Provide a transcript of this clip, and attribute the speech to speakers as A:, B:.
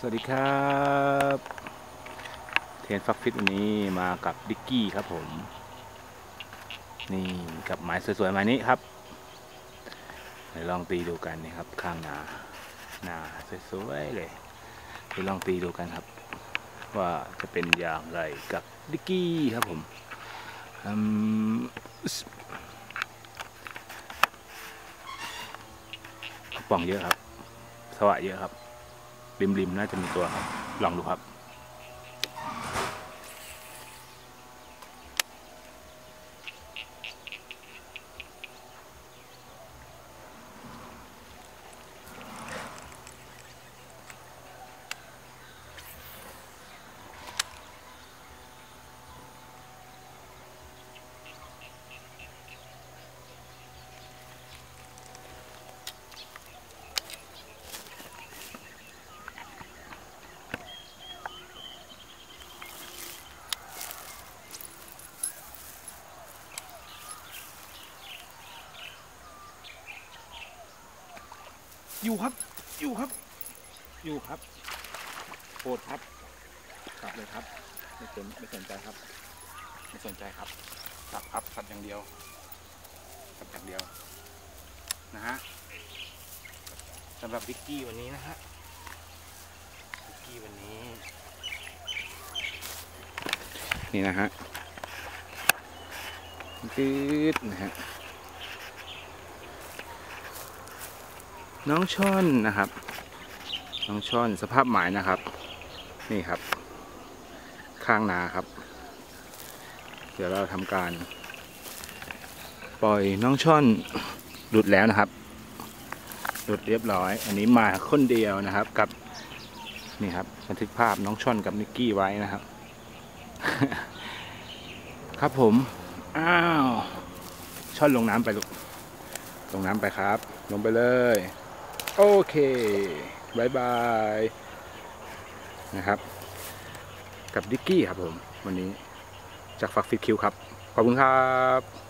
A: สวัสดีครับ เทนฟักฟิตวันนี้มากับดิกกี้ครับผม นี่กับไม้สวยๆไม้นี้ครับเดี๋ยวลองตีดูกันนี่ครับข้างนานาสวยๆเลยเดี๋ยวลองตีดูกันครับ ว่าจะเป็นอย่างไรกับดิกกี้ครับผมอืมป๋องเยอะครับ สวะเยอะครับ ริมๆน่าจะมีตัวครับลองดูครับ อยู่ครับ อยู่ครับ อยู่ครับโปรดครับกลับเลยครับ ไม่สนไม่สนใจครับ ไม่สนใจครับกลับครับกลับอย่างเดียวกลับอย่างเดียว นะฮะสำหรับวิกกี้วันนี้นะฮะวิกกี้วันนี้ นี่นะฮะตืดนะฮะ น้องช่อนนะครับ น้องช่อนสภาพหมายนะครับ นี่ครับ ข้างนาครับ เดี๋ยวเราทำการ ปล่อยน้องช่อนหลุดแล้วนะครับ หลุดเรียบร้อย อันนี้มาคนเดียวนะครับ กับนี่ครับบันทึกภาพน้องช่อนกับนิกกี้ไว้นะครับ ครับผม อ้าว ช่อนลงน้ำไปลูกลงน้ำไปครับ ลงไปเลย โอเคบายบายนะครับ กับดิกกี้ครับผม วันนี้จากฝักฟิตคิวครับ ขอบคุณครับ